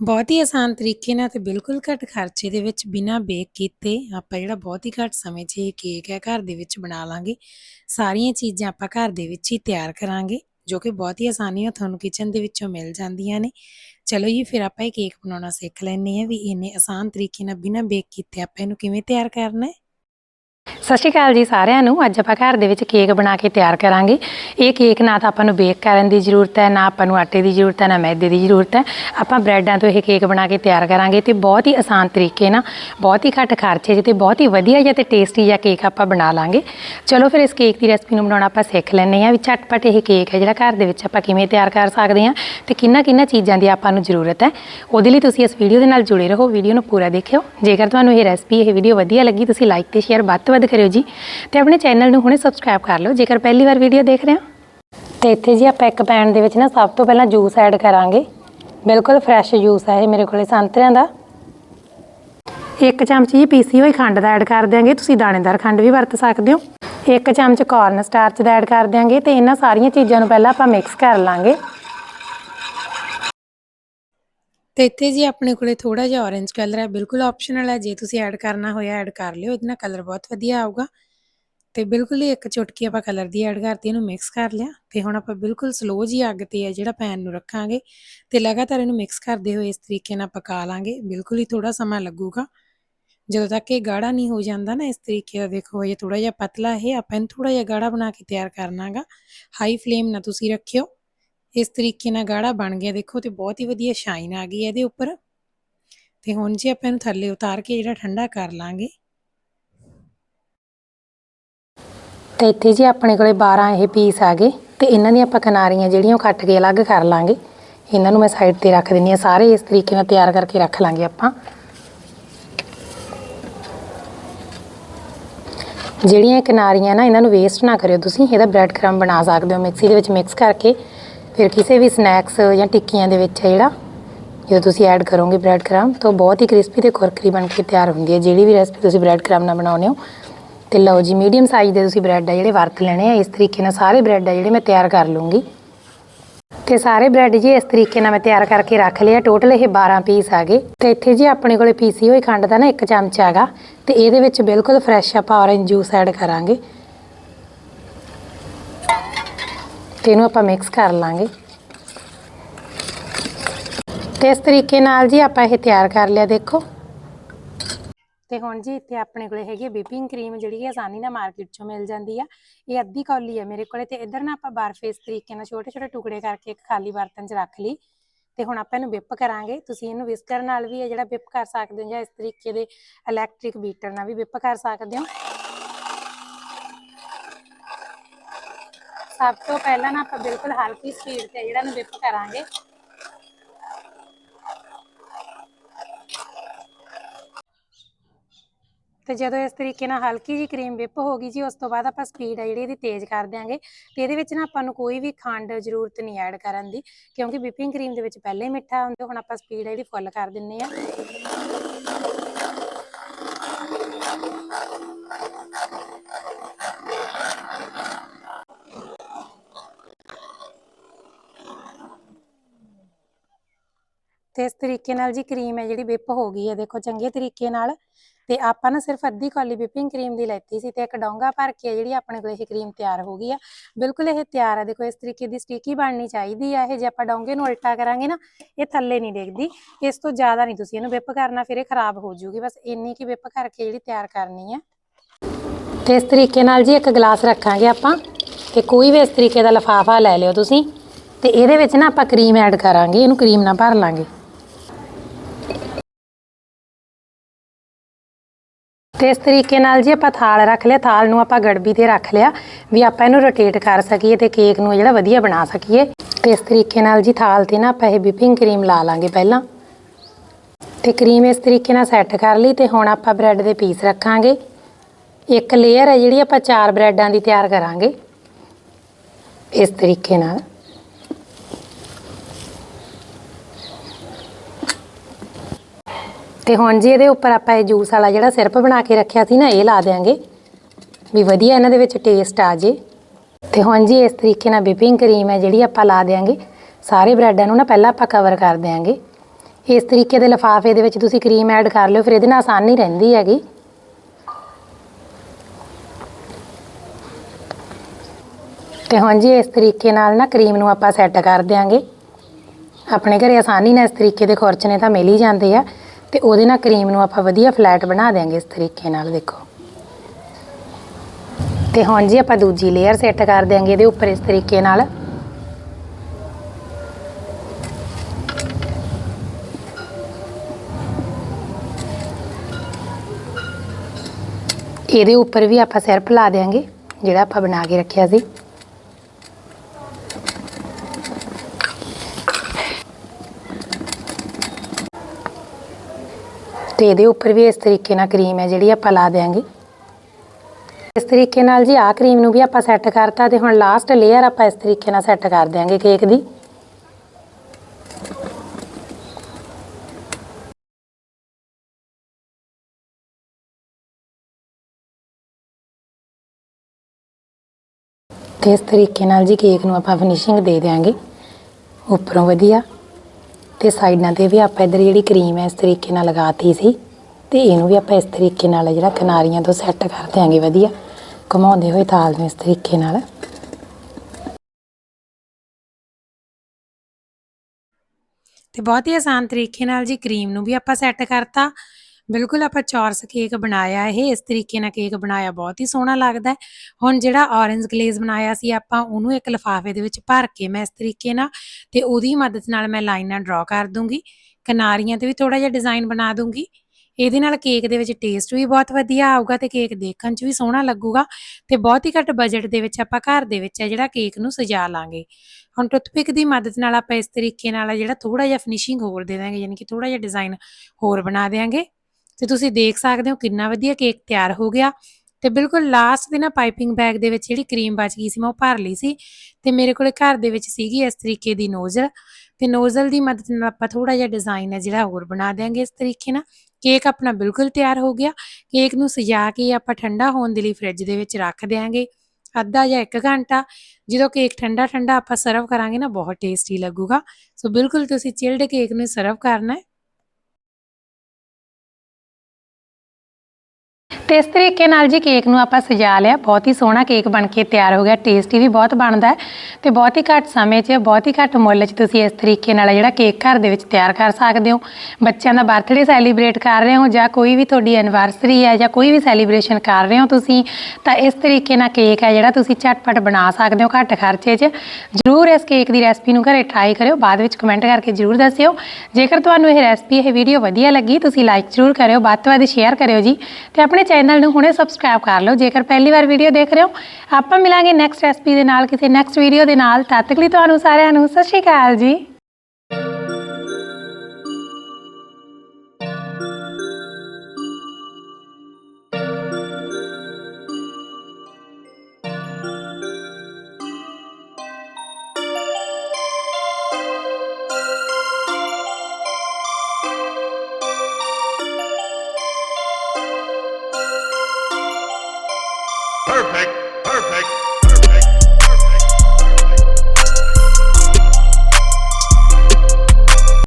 ਬਹੁਤ ਹੀ ਆਸਾਨ ਤਰੀਕੇ ਨਾਲ ਤੇ ਬਿਲਕੁਲ ਘੱਟ ਖਰਚੇ ਦੇ ਵਿੱਚ ਬਿਨਾਂ ਬੇਕ ਕੀਤੇ ਆਪਾਂ ਜਿਹੜਾ ਬਹੁਤ ਹੀ ਘੱਟ ਸਮੇਂ 'ਚ ਇਹ ਕੇਕ ਹੈ ਘਰ ਦੇ ਵਿੱਚ ਬਣਾ ਲਾਂਗੇ। ਸਾਰੀਆਂ ਚੀਜ਼ਾਂ ਆਪਾਂ ਘਰ ਦੇ ਵਿੱਚ ਹੀ ਤਿਆਰ ਕਰਾਂਗੇ, ਜੋ ਕਿ ਬਹੁਤ ਹੀ ਆਸਾਨੀ ਨਾਲ ਤੁਹਾਨੂੰ ਕਿਚਨ ਦੇ ਵਿੱਚੋਂ ਮਿਲ ਜਾਂਦੀਆਂ ਨੇ। ਚਲੋ ਜੀ, ਫਿਰ ਆਪਾਂ ਇਹ ਕੇਕ ਬਣਾਉਣਾ ਸਿੱਖ ਲੈਂਦੇ ਹਾਂ ਵੀ ਇੰਨੇ ਆਸਾਨ ਤਰੀਕੇ ਨਾਲ ਬਿਨਾਂ ਬੇਕ ਕੀਤੇ ਆਪਾਂ ਇਹਨੂੰ ਕਿਵੇਂ ਤਿਆਰ ਕਰਨਾ ਹੈ। ਸਤਿ ਸ਼੍ਰੀ ਅਕਾਲ ਜੀ ਸਾਰਿਆਂ ਨੂੰ। ਅੱਜ ਆਪਾਂ ਘਰ ਦੇ ਵਿੱਚ ਕੇਕ ਬਣਾ ਕੇ ਤਿਆਰ ਕਰਾਂਗੇ। ਇਹ ਕੇਕ ਨਾ ਤਾਂ ਆਪਾਂ ਨੂੰ ਬੇਕ ਕਰਨ ਦੀ ਜ਼ਰੂਰਤ ਹੈ, ਨਾ ਆਪਾਂ ਨੂੰ ਆਟੇ ਦੀ ਜ਼ਰੂਰਤ ਹੈ, ਨਾ ਮੈਦੇ ਦੀ ਜ਼ਰੂਰਤ ਹੈ। ਆਪਾਂ ਬ੍ਰੈਡਾਂ ਤੋਂ ਇਹ ਕੇਕ ਬਣਾ ਕੇ ਤਿਆਰ ਕਰਾਂਗੇ ਤੇ ਬਹੁਤ ਹੀ ਆਸਾਨ ਤਰੀਕੇ ਨਾਲ, ਬਹੁਤ ਹੀ ਘੱਟ ਖਰਚੇ 'ਚ ਤੇ ਬਹੁਤ ਹੀ ਵਧੀਆ ਜਿਹਾ ਤੇ ਟੇਸਟੀ ਜਿਹਾ ਕੇਕ ਆਪਾਂ ਬਣਾ ਲਾਂਗੇ। ਚਲੋ ਫਿਰ ਇਸ ਕੇਕ ਦੀ ਰੈਸਪੀ ਨੂੰ ਬਣਾਉਣਾ ਆਪਾਂ ਸਿੱਖ ਲੈਂਦੇ ਹਾਂ ਵੀ ਝਟਪਟ ਇਹ ਕੇਕ ਹੈ ਜਿਹੜਾ ਘਰ ਦੇ ਵਿੱਚ ਆਪਾਂ ਕਿਵੇਂ ਤਿਆਰ ਕਰ ਸਕਦੇ ਹਾਂ ਤੇ ਕਿੰਨਾ ਕਿੰਨਾ ਚੀਜ਼ਾਂ ਦੀ ਆਪਾਂ ਨੂੰ ਜ਼ਰੂਰਤ ਹੈ। ਉਹਦੇ ਲਈ ਤੁਸੀਂ ਇਸ ਵੀਡੀਓ ਦੇ ਨਾਲ ਜੁੜੇ ਰਹੋ, ਵੀਡੀਓ ਨੂੰ ਪੂਰਾ ਦੇਖਿਓ। ਜੇਕਰ ਤੁਹਾਨੂੰ ਇਹ ਰੈਸਪੀ, ਇਹ ਵੀਡੀਓ ਵਧੀਆ ਲੱਗੀ ਤੁਸੀਂ ਲਾਈਕ ਤੇ ਸ਼ੇਅਰ ਵੱਧ ਤੋਂ ਵੱਧ ਕਰਿਓ ਜੀ। ਤੇ ਆਪਣੇ ਚੈਨਲ ਨੂੰ ਹੁਣੇ ਸਬਸਕ੍ਰਾਈਬ ਕਰ ਲਓ, ਜੇਕਰ ਪਹਿਲੀ ਵਾਰ ਵੀਡੀਓ ਦੇਖ ਰਹੇ ਹੋ। ਤੇ ਇੱਥੇ ਜੀ ਆਪਾਂ ਇੱਕ ਪੈਨ ਦੇ ਵਿੱਚ ਨਾ ਸਭ ਤੋਂ ਪਹਿਲਾਂ ਜੂਸ ਐਡ ਕਰਾਂਗੇ। ਬਿਲਕੁਲ ਫਰੈਸ਼ ਜੂਸ ਹੈ ਇਹ ਮੇਰੇ ਕੋਲੇ ਸੰਤਰਿਆਂ ਦਾ। ਇੱਕ ਚਮਚ ਜੀ ਪੀਸੀ ਹੋਈ ਖੰਡ ਦਾ ਐਡ ਕਰ ਦਿਆਂਗੇ। ਤੁਸੀਂ ਦਾਣੇਦਾਰ ਖੰਡ ਵੀ ਵਰਤ ਸਕਦੇ ਹੋ। ਇੱਕ ਚਮਚ ਕਾਰਨ ਸਟਾਰਚ ਦਾ ਐਡ ਕਰ ਦਿਆਂਗੇ। ਤੇ ਇਹਨਾਂ ਸਾਰੀਆਂ ਚੀਜ਼ਾਂ ਨੂੰ ਪਹਿਲਾਂ ਆਪਾਂ ਮਿਕਸ ਕਰ ਲਾਂਗੇ। ਤੇ ਇੱਥੇ ਜੀ ਆਪਣੇ ਕੋਲੇ ਥੋੜਾ ਜਿਹਾ orange ਕਲਰ ਹੈ, ਬਿਲਕੁਲ ਆਪਸ਼ਨਲ ਹੈ, ਜੇ ਤੁਸੀਂ ਐਡ ਕਰਨਾ ਹੋਇਆ ਐਡ ਕਰ ਲਿਓ, ਇਹਦੇ ਨਾਲ ਕਲਰ ਬਹੁਤ ਵਧੀਆ ਆਊਗਾ। ਤੇ ਬਿਲਕੁਲ ਹੀ ਇੱਕ ਚੁਟਕੀ ਆਪਾਂ ਕਲਰ ਦੀ ਐਡ ਕਰਤੀ, ਇਹਨੂੰ ਮਿਕਸ ਕਰ ਲਿਆ। ਤੇ ਹੁਣ ਆਪਾਂ ਬਿਲਕੁਲ ਸਲੋ ਜੀ ਅੱਗ ਤੇ ਹੈ, ਜਿਹੜਾ ਪੈਨ ਨੂੰ ਰੱਖਾਂਗੇ। ਤੇ ਲਗਾਤਾਰ ਇਹਨੂੰ ਮਿਕਸ ਕਰਦੇ ਹੋਏ ਇਸ ਤਰੀਕੇ ਨਾਲ ਪਕਾ ਲਾਂਗੇ। ਬਿਲਕੁਲ ਹੀ ਥੋੜਾ ਸਮਾਂ ਲੱਗੂਗਾ। ਜਦੋਂ ਤੱਕ ਇਹ ਗਾੜਾ ਨਹੀਂ ਹੋ ਜਾਂਦਾ ਨਾ, ਇਸ ਤਰੀਕੇ ਦਾ ਦੇਖੋ, ਇਹ ਥੋੜਾ ਜਿਹਾ ਪਤਲਾ ਹੈ, ਆਪਾਂ ਇਹਨੂੰ ਥੋੜਾ ਜਿਹਾ ਗਾੜਾ ਬਣਾ ਕੇ ਤਿਆਰ ਕਰਨਾਗਾ ਹਾਈ ਫਲੇਮ ਨਾ ਤੁਸੀਂ ਰੱਖਿਓ। ਇਸ ਤਰੀਕੇ ਨਾਲ ਗਾੜਾ ਬਣ ਗਿਆ। ਦੇਖੋ, ਤੇ ਬਹੁਤ ਹੀ ਵਧੀਆ ਸ਼ਾਈਨ ਆ ਗਈ ਇਹਦੇ ਉੱਪਰ। ਤੇ ਹੁਣ ਜੀ ਆਪਾਂ ਇਹਨੂੰ ਥੱਲੇ ਉਤਾਰ ਕੇ ਜਿਹੜਾ ਠੰਡਾ ਕਰ ਲਾਂਗੇ। ਤੇ ਇੱਥੇ ਜੀ ਆਪਣੇ ਕੋਲੇ 12 ਇਹ ਪੀਸ ਆ ਗਏ ਤੇ ਇਹਨਾਂ ਦੀਆਂ ਆਪਾਂ ਕਿਨਾਰੀਆਂ ਜਿਹੜੀਆਂ ਉਹ ਕੱਟ ਕੇ ਅਲੱਗ ਕਰ ਲਾਂਗੇ। ਇਹਨਾਂ ਨੂੰ ਮੈਂ ਸਾਈਡ ਤੇ ਰੱਖ ਦਿੰਨੀ ਆ ਸਾਰੇ ਇਸ ਤਰੀਕੇ ਨਾਲ ਤਿਆਰ ਕਰਕੇ ਰੱਖ ਲਾਂਗੇ ਆਪਾਂ। ਜਿਹੜੀਆਂ ਕਿਨਾਰੀਆਂ ਨਾ, ਇਹਨਾਂ ਨੂੰ ਵੇਸਟ ਨਾ ਕਰਿਓ ਤੁਸੀਂ। ਇਹਦਾ ਬ੍ਰੈਡ ਕ੍ਰਮ ਬਣਾ ਸਕਦੇ ਹੋ। ਮਿਕਸੀ ਦੇ ਵਿੱਚ ਮਿਕਸ ਕਰਕੇ ਫਿਰ ਕਿਸੇ ਵੀ ਸਨੈਕਸ ਜਾਂ ਟਿੱਕੀਆਂ ਦੇ ਵਿੱਚ ਹੈ ਜਿਹੜਾ, ਜਦੋਂ ਤੁਸੀਂ ਐਡ ਕਰੋਗੇ ਬ੍ਰੈਡ ਕ੍ਰਮ ਤਾਂ ਬਹੁਤ ਹੀ ਕ੍ਰਿਸਪੀ ਤੇ ਕੁਰਕਰੀ ਬਣ ਕੇ ਤਿਆਰ ਹੁੰਦੀ ਹੈ। ਜਿਹੜੀ ਵੀ ਰੈਸਪੀ ਤੁਸੀਂ ਬ੍ਰੈਡ ਕ੍ਰਮ ਨਾਲ ਬਣਾਉਂਦੇ ਹੋ, ਤੇ ਲਓ ਜੀ ਮੀਡੀਅਮ ਸਾਈਜ਼ ਦੇ ਤੁਸੀਂ ਬ੍ਰੈਡ ਆ ਜਿਹੜੇ ਵਰਤ ਲੈਣੇ ਆ, ਇਸ ਤਰੀਕੇ ਨਾਲ ਸਾਰੇ ਬ੍ਰੈਡ ਆ ਜਿਹੜੇ ਮੈਂ ਤਿਆਰ ਕਰ ਲੂੰਗੀ ਤੇ ਸਾਰੇ ਬ੍ਰੈਡ ਜੀ ਇਸ ਤਰੀਕੇ ਨਾਲ ਮੈਂ ਤਿਆਰ ਕਰਕੇ ਰੱਖ ਲਿਆ ਟੋਟਲ ਇਹ 12 ਪੀਸ ਆ ਗਏ। ਤੇ ਇੱਥੇ ਜੀ ਆਪਣੇ ਕੋਲੇ ਪੀਸੀ ਹੋਈ ਖੰਡ ਦਾ ਨਾ ਇੱਕ ਚਮਚ ਹੈਗਾ, ਤੇ ਇਹਦੇ ਵਿੱਚ ਬਿਲਕੁਲ ਫਰੈਸ਼ ਆਪਾਂ ਔਰੇਂਜ ਜੂਸ ਐਡ ਕਰਾਂਗੇ। ਤੇ ਇਹਨੂੰ ਆਪਾਂ ਮਿਕਸ ਕਰ ਲਾਂਗੇ। ਤੇ ਇਸ ਤਰੀਕੇ ਨਾਲ ਜੀ ਆਪਾਂ ਇਹ ਤਿਆਰ ਕਰ ਲਿਆ, ਦੇਖੋ। ਤੇ ਹੁਣ ਜੀ ਇੱਥੇ ਆਪਣੇ ਕੋਲੇ ਹੈਗੀ ਵਿਪਿੰਗ ਕਰੀਮ, ਜਿਹੜੀ ਹੈ ਆਸਾਨੀ ਨਾਲ ਮਾਰਕੀਟ ਚੋਂ ਮਿਲ ਜਾਂਦੀ ਆ। ਇਹ ਅੱਧੀ ਕੌਲੀ ਹੈ ਮੇਰੇ ਕੋਲੇ ਤੇ ਇਧਰ ਨਾ ਆਪਾਂ ਬਰਫ ਇਸ ਤਰੀਕੇ ਨਾਲ ਛੋਟੇ ਛੋਟੇ ਟੁਕੜੇ ਕਰਕੇ ਇੱਕ ਖਾਲੀ ਬਰਤਨ 'ਚ ਰੱਖ ਲਈ। ਤੇ ਹੁਣ ਆਪਾਂ ਇਹਨੂੰ ਵਿਪ ਕਰਾਂਗੇ। ਤੁਸੀਂ ਇਹਨੂੰ ਵਿਸਕਰ ਨਾਲ ਵੀ ਹੈ ਜਿਹੜਾ ਵਿਪ ਕਰ ਸਕਦੇ ਹੋ ਜਾਂ ਇਸ ਤਰੀਕੇ ਦੇ ਇਲੈਕਟ੍ਰਿਕ ਬੀਟਰ ਨਾਲ ਵੀ ਵਿਪ ਕਰ ਸਕਦੇ ਹੋ। ਸਭ ਤੋਂ ਪਹਿਲਾਂ ਨਾ ਆਪਾਂ ਬਿਲਕੁਲ ਹਲਕੀ ਸਪੀਡ ਤੇ ਜਿਹੜਾ ਨੂੰ ਵਿਪ ਕਰਾਂਗੇ। ਤੇ ਜਦੋਂ ਇਸ ਤਰੀਕੇ ਨਾਲ ਹਲਕੀ ਜੀ ਕਰੀਮ ਵਿਪ ਹੋ ਗਈ ਜੀ, ਉਸ ਤੋਂ ਬਾਅਦ ਆਪਾਂ ਸਪੀਡ ਆ ਜਿਹੜੀ ਇਹਦੀ ਤੇਜ਼ ਕਰ ਦਿਆਂਗੇ। ਤੇ ਇਹਦੇ ਵਿੱਚ ਨਾ ਆਪਾਂ ਨੂੰ ਕੋਈ ਵੀ ਖੰਡ ਜ਼ਰੂਰਤ ਨਹੀਂ ਐਡ ਕਰਨ ਦੀ, ਕਿਉਂਕਿ ਵਿਪਿੰਗ ਕਰੀਮ ਦੇ ਵਿੱਚ ਪਹਿਲਾਂ ਹੀ ਮਿੱਠਾ ਹੁੰਦਾ, ਹੁਣ ਆਪਾਂ ਸਪੀਡ ਹੈ ਜਿਹੜੀ ਫੁੱਲ ਕਰ ਦਿੰਨੇ ਆ। ਤੇ ਇਸ ਤਰੀਕੇ ਨਾਲ ਜੀ ਕਰੀਮ ਹੈ ਜਿਹੜੀ ਵਿਪ ਹੋ ਗਈ ਹੈ, ਦੇਖੋ ਚੰਗੇ ਤਰੀਕੇ ਨਾਲ। ਤੇ ਆਪਾਂ ਨਾ ਸਿਰਫ ਅੱਧੀ ਕੌਲੀ ਵਿਪਿੰਗ ਕਰੀਮ ਦੀ ਲੈਤੀ ਸੀ ਤੇ ਇੱਕ ਡੋਂਗਾ ਭਰ ਕੇ ਜਿਹੜੀ ਆਪਣੇ ਕੋਲ ਇਹ ਕਰੀਮ ਤਿਆਰ ਹੋ ਗਈ ਆ। ਬਿਲਕੁਲ ਇਹ ਤਿਆਰ ਆ, ਦੇਖੋ ਇਸ ਤਰੀਕੇ ਦੀ ਸਟਿਕੀ ਬਣਨੀ ਚਾਹੀਦੀ ਆ ਇਹ। ਜੇ ਆਪਾਂ ਡੋਂਗੇ ਨੂੰ ਉਲਟਾ ਕਰਾਂਗੇ ਨਾ, ਇਹ ਥੱਲੇ ਨਹੀਂ ਡਿੱਗਦੀ। ਇਸ ਤੋਂ ਜ਼ਿਆਦਾ ਨਹੀਂ ਤੁਸੀਂ ਇਹਨੂੰ ਵਿਪ ਕਰਨਾ, ਫਿਰ ਇਹ ਖਰਾਬ ਹੋ ਜਾਊਗੀ। ਬਸ ਇੰਨੀ ਕੀ ਵਿਪ ਕਰਕੇ ਜਿਹੜੀ ਤਿਆਰ ਕਰਨੀ ਆ। ਤੇ ਇਸ ਤਰੀਕੇ ਨਾਲ ਜੀ ਇੱਕ ਗਲਾਸ ਰੱਖਾਂਗੇ ਆਪਾਂ ਤੇ ਕੋਈ ਵੀ ਇਸ ਤਰੀਕੇ ਦਾ ਲਫਾਫਾ ਲੈ ਲਿਓ ਤੁਸੀਂ। ਤੇ ਇਹਦੇ ਵਿੱਚ ਨਾ ਆਪਾਂ ਕਰੀਮ ਐਡ ਕਰਾਂਗੇ, ਇਹਨੂੰ ਕਰੀਮ ਨਾਲ ਭਰ ਲਾਂਗੇ। ਤੇ ਇਸ ਤਰੀਕੇ ਨਾਲ ਜੀ ਆਪਾਂ ਥਾਲ ਰੱਖ ਲਿਆ, ਥਾਲ ਨੂੰ ਆਪਾਂ ਗੜਬੀ ਤੇ ਰੱਖ ਲਿਆ ਵੀ ਆਪਾਂ ਇਹਨੂੰ ਰੋਟੇਟ ਕਰ ਸਕੀਏ ਤੇ ਕੇਕ ਨੂੰ ਜਿਹੜਾ ਵਧੀਆ ਬਣਾ ਸਕੀਏ। ਤੇ ਇਸ ਤਰੀਕੇ ਨਾਲ ਜੀ ਥਾਲ ਤੇ ਨਾ ਆਪਾਂ ਇਹ ਵਿਪਿੰਗ ਕਰੀਮ ਲਾ ਲਾਂਗੇ ਪਹਿਲਾਂ। ਤੇ ਕਰੀਮ ਇਸ ਤਰੀਕੇ ਨਾਲ ਸੈੱਟ ਕਰ ਲਈ ਤੇ ਹੁਣ ਆਪਾਂ ਬ੍ਰੈਡ ਦੇ ਪੀਸ ਰੱਖਾਂਗੇ। ਇੱਕ ਲੇਅਰ ਹੈ ਜਿਹੜੀ ਆਪਾਂ ਚਾਰ ਬ੍ਰੈਡਾਂ ਦੀ ਤਿਆਰ ਕਰਾਂਗੇ। ਇਸ ਤਰੀਕੇ ਨਾਲ। ਤੇ ਹੁਣ ਜੀ ਇਹਦੇ ਉੱਪਰ ਆਪਾਂ ਇਹ ਜੂਸ ਵਾਲਾ ਜਿਹੜਾ ਸਿਰਪ ਬਣਾ ਕੇ ਰੱਖਿਆ ਸੀ ਨਾ, ਇਹ ਲਾ ਦੇਾਂਗੇ ਵੀ ਵਧੀਆ ਇਹਨਾਂ ਦੇ ਵਿੱਚ ਟੇਸਟ ਆ ਜੇ। ਤੇ ਹੁਣ ਜੀ ਇਸ ਤਰੀਕੇ ਨਾਲ ਵਿਪਿੰਗ ਕਰੀਮ ਹੈ ਜਿਹੜੀ ਆਪਾਂ ਲਾ ਦੇਾਂਗੇ ਸਾਰੇ ਬ੍ਰੈਡਾਂ ਨੂੰ ਨਾ ਪਹਿਲਾਂ ਆਪਾਂ ਕਵਰ ਕਰ ਦੇਾਂਗੇ ਇਸ ਤਰੀਕੇ ਦੇ ਲਿਫਾਫੇ ਦੇ ਵਿੱਚ ਤੁਸੀਂ ਕਰੀਮ ਐਡ ਕਰ ਲਿਓ, ਫਿਰ ਇਹਦੇ ਨਾਲ ਆਸਾਨੀ ਰਹਿੰਦੀ ਹੈਗੀ। ਤੇ ਹੁਣ ਜੀ ਇਸ ਤਰੀਕੇ ਨਾਲ ਨਾ ਕਰੀਮ ਨੂੰ ਆਪਾਂ ਸੈੱਟ ਕਰ ਦਿਆਂਗੇ। ਆਪਣੇ ਘਰੇ ਆਸਾਨੀ ਨਾਲ ਇਸ ਤਰੀਕੇ ਦੇ ਖੁਰਚਣੇ ਤਾਂ ਮਿਲ ਹੀ ਜਾਂਦੇ ਆ। ਤੇ ਉਹਦੇ ਨਾਲ ਕਰੀਮ ਨੂੰ ਆਪਾਂ ਵਧੀਆ ਫਲੈਟ ਬਣਾ ਦਿਆਂਗੇ ਇਸ ਤਰੀਕੇ ਨਾਲ, ਦੇਖੋ। ਤੇ ਹੁਣ ਜੀ ਆਪਾਂ ਦੂਜੀ ਲੇਅਰ ਸੈੱਟ ਕਰ ਦਿਆਂਗੇ ਇਹਦੇ ਉੱਪਰ ਇਸ ਤਰੀਕੇ ਨਾਲ। ਇਹਦੇ ਉੱਪਰ ਵੀ ਆਪਾਂ ਸਿਰਪ ਲਾ ਦਿਆਂਗੇ, ਜਿਹੜਾ ਆਪਾਂ ਬਣਾ ਕੇ ਰੱਖਿਆ ਸੀ। ਤੇ ਇਹਦੇ ਉੱਪਰ ਵੀ ਇਸ ਤਰੀਕੇ ਨਾਲ ਕਰੀਮ ਹੈ ਜਿਹੜੀ ਆਪਾਂ ਲਾ ਦੇਾਂਗੇ ਇਸ ਤਰੀਕੇ ਨਾਲ ਜੀ ਆਹ ਕਰੀਮ ਨੂੰ ਵੀ ਆਪਾਂ ਸੈੱਟ ਕਰਤਾ ਤੇ ਹੁਣ ਲਾਸਟ ਲੇਅਰ ਆਪਾਂ ਇਸ ਤਰੀਕੇ ਨਾਲ ਸੈੱਟ ਕਰ ਦਿਆਂਗੇ ਕੇਕ ਦੀ। ਤੇ ਇਸ ਤਰੀਕੇ ਨਾਲ ਜੀ ਕੇਕ ਨੂੰ ਆਪਾਂ ਫਿਨਿਸ਼ਿੰਗ ਦੇ ਦਿਆਂਗੇ। ਉੱਪਰੋਂ ਵਧੀਆ। ਤੇ ਸਾਈਡਾਂ ਤੇ ਵੀ ਆਪਾਂ ਇਧਰ ਜਿਹੜੀ ਕਰੀਮ ਹੈ ਇਸ ਤਰੀਕੇ ਨਾਲ ਲਗਾਤੀ ਸੀ ਤੇ ਇਹਨੂੰ ਵੀ ਆਪਾਂ ਇਸ ਤਰੀਕੇ ਨਾਲ ਜਿਹੜਾ ਕਿਨਾਰੀਆਂ ਤੋਂ ਸੈੱਟ ਕਰ ਦਿਆਂਗੇ, ਵਧੀਆ। ਘੁਮਾਉਂਦੇ ਹੋਏ ਤਾਲ ਨੂੰ ਇਸ ਤਰੀਕੇ ਨਾਲ। ਤੇ ਬਹੁਤ ਹੀ ਆਸਾਨ ਤਰੀਕੇ ਨਾਲ ਜੀ ਕਰੀਮ ਨੂੰ ਵੀ ਆਪਾਂ ਸੈੱਟ ਕਰਤਾ। ਬਿਲਕੁਲ ਆਪਾਂ ਚੌਰਸ ਕੇਕ ਬਣਾਇਆ ਇਹ, ਇਸ ਤਰੀਕੇ ਨਾਲ ਕੇਕ ਬਣਾਇਆ, ਬਹੁਤ ਹੀ ਸੋਹਣਾ ਲੱਗਦਾ ਹੁਣ ਜਿਹੜਾ ਔਰੇਂਜ ਗਲੇਜ਼ ਬਣਾਇਆ ਸੀ, ਆਪਾਂ ਉਹਨੂੰ ਇੱਕ ਲਿਫਾਫੇ ਦੇ ਵਿੱਚ ਭਰ ਕੇ ਮੈਂ ਇਸ ਤਰੀਕੇ ਨਾਲ ਤੇ ਉਹਦੀ ਮਦਦ ਨਾਲ ਮੈਂ ਲਾਈਨਾਂ ਡਰਾ ਕਰ ਦੂੰਗੀ। ਕਿਨਾਰੀਆਂ ਤੇ ਵੀ ਥੋੜਾ ਜਿਹਾ ਡਿਜ਼ਾਈਨ ਬਣਾ ਦੂੰਗੀ। ਇਹਦੇ ਨਾਲ ਕੇਕ ਦੇ ਵਿੱਚ ਟੇਸਟ ਵੀ ਬਹੁਤ ਵਧੀਆ ਆਊਗਾ ਤੇ ਕੇਕ ਦੇਖਣ 'ਚ ਵੀ ਸੋਹਣਾ ਲੱਗੂਗਾ ਤੇ ਬਹੁਤ ਹੀ ਘੱਟ ਬਜਟ ਦੇ ਵਿੱਚ ਆਪਾਂ ਘਰ ਦੇ ਵਿੱਚ ਹੈ ਜਿਹੜਾ ਕੇਕ ਨੂੰ ਸਜਾ ਲਾਂਗੇ। ਹੁਣ ਟੁੱਥਪਿਕ ਦੀ ਮਦਦ ਨਾਲ ਆਪਾਂ ਇਸ ਤਰੀਕੇ ਨਾਲ ਜਿਹੜਾ ਥੋੜਾ ਜਿਹਾ ਫਿਨਿਸ਼ਿੰਗ ਹੋਰ ਦੇ ਦਾਂਗੇ ਯਾਨੀ ਕਿ ਥੋੜਾ ਜਿਹਾ ਡਿਜ਼ਾਈਨ ਹੋਰ ਬਣਾ ਦੇਾਂਗੇ ਤੇ ਤੁਸੀਂ ਦੇਖ ਸਕਦੇ ਹੋ ਕਿੰਨਾ ਵਧੀਆ ਕੇਕ ਤਿਆਰ ਹੋ ਗਿਆ। ਤੇ ਬਿਲਕੁਲ ਲਾਸਟ ਦੇ ਨਾ ਪਾਈਪਿੰਗ ਬੈਗ ਦੇ ਵਿੱਚ ਜਿਹੜੀ ਕਰੀਮ ਬਚ ਗਈ ਸੀ, ਮੈਂ ਉਹ ਭਰ ਲਈ ਸੀ। ਤੇ ਮੇਰੇ ਕੋਲੇ ਘਰ ਦੇ ਵਿੱਚ ਸੀਗੀ ਇਸ ਤਰੀਕੇ ਦੀ ਨੋਜ਼ਲ ਤੇ ਨੋਜ਼ਲ ਦੀ ਮਦਦ ਨਾਲ ਆਪਾਂ ਥੋੜਾ ਜਿਹਾ ਡਿਜ਼ਾਈਨ ਹੈ ਜਿਹੜਾ ਹੋਰ ਬਣਾ ਦੇਾਂਗੇ ਇਸ ਤਰੀਕੇ ਨਾਲ। ਕੇਕ ਆਪਣਾ ਬਿਲਕੁਲ ਤਿਆਰ ਹੋ ਗਿਆ। ਕੇਕ ਨੂੰ ਸਜਾ ਕੇ ਆਪਾਂ ਠੰਡਾ ਹੋਣ ਦੇ ਲਈ ਫ੍ਰਿਜ ਦੇ ਵਿੱਚ ਰੱਖ ਦੇਾਂਗੇ ਅੱਧਾ ਜਾਂ 1 ਘੰਟਾ। ਜਦੋਂ ਕੇਕ ਠੰਡਾ ਠੰਡਾ ਆਪਾਂ ਸਰਵ ਕਰਾਂਗੇ ਨਾ, ਬਹੁਤ ਟੇਸਟੀ ਲੱਗੂਗਾ। ਸੋ ਬਿਲਕੁਲ ਤੁਸੀਂ ਚਿਲਡ ਕੇਕ ਨੂੰ ਸਰਵ ਕਰਨਾ ਹੈ। ਤੇ ਇਸ ਤਰੀਕੇ ਨਾਲ ਜੀ ਕੇਕ ਨੂੰ ਆਪਾਂ ਸਜਾ ਲਿਆ। ਬਹੁਤ ਹੀ ਸੋਹਣਾ ਕੇਕ ਬਣ ਕੇ ਤਿਆਰ ਹੋ ਗਿਆ। ਟੇਸਟੀ ਵੀ ਬਹੁਤ ਬਣਦਾ ਹੈ ਤੇ ਬਹੁਤ ਹੀ ਘੱਟ ਸਮੇਂ 'ਚ ਬਹੁਤ ਹੀ ਘੱਟ ਮੁੱਲ 'ਚ ਤੁਸੀਂ ਇਸ ਤਰੀਕੇ ਨਾਲ ਜਿਹੜਾ ਕੇਕ ਘਰ ਦੇ ਵਿੱਚ ਤਿਆਰ ਕਰ ਸਕਦੇ ਹੋ। ਬੱਚਿਆਂ ਦਾ ਬਰਥਡੇ ਸੈਲੀਬ੍ਰੇਟ ਕਰ ਰਹੇ ਹੋ ਜਾਂ ਕੋਈ ਵੀ ਤੁਹਾਡੀ ਐਨਵਰਸਰੀ ਹੈ ਜਾਂ ਕੋਈ ਵੀ ਸੈਲੀਬ੍ਰੇਸ਼ਨ ਕਰ ਰਹੇ ਹੋ ਤੁਸੀਂ, ਤਾਂ ਇਸ ਤਰੀਕੇ ਨਾਲ ਕੇਕ ਹੈ ਜਿਹੜਾ ਤੁਸੀਂ ਝਟਪਟ ਬਣਾ ਸਕਦੇ ਹੋ ਘੱਟ ਖਰਚੇ 'ਚ। ਜ਼ਰੂਰ ਇਸ ਕੇਕ ਦੀ ਰੈਸਪੀ ਨੂੰ ਘਰੇ ਟਰਾਈ ਕਰਿਓ। ਬਾਅਦ ਵਿੱਚ ਕਮੈਂਟ ਕਰਕੇ ਜ਼ਰੂਰ ਦੱਸਿਓ। ਜੇਕਰ ਤੁਹਾਨੂੰ ਇਹ ਰੈਸਪੀ, ਇਹ ਵੀਡੀਓ ਵਧੀਆ ਲੱਗੀ, ਤੁਸੀਂ ਲਾਈਕ ਜ਼ਰੂਰ ਕਰਿਓ। ਵੱਧ ਤੋਂ ਵੱਧ ਸ਼ੇਅਰ ਕਰਿਓ ਜੀ। ਤੇ ਆਪਣੇ ਚੈਨਲ ਨੂੰ ਹੁਣੇ ਸਬਸਕ੍ਰਾਈਬ ਕਰ ਲਓ। ਜੇਕਰ ਪਹਿਲੀ ਵਾਰ ਵੀਡੀਓ ਦੇਖ ਰਹੇ ਹੋ, ਆਪਾਂ ਮਿਲਾਂਗੇ ਨੈਕਸਟ ਰੈਸਪੀ ਦੇ ਨਾਲ। ਕਿਸੇ ਨੈਕਸਟ ਵੀਡੀਓ ਦੇ ਨਾਲ। ਤਦ ਤੱਕ ਲਈ ਤੁਹਾਨੂੰ ਸਾਰਿਆਂ ਨੂੰ ਸਤਿ ਸ਼੍ਰੀ ਅਕਾਲ ਜੀ। Perfect.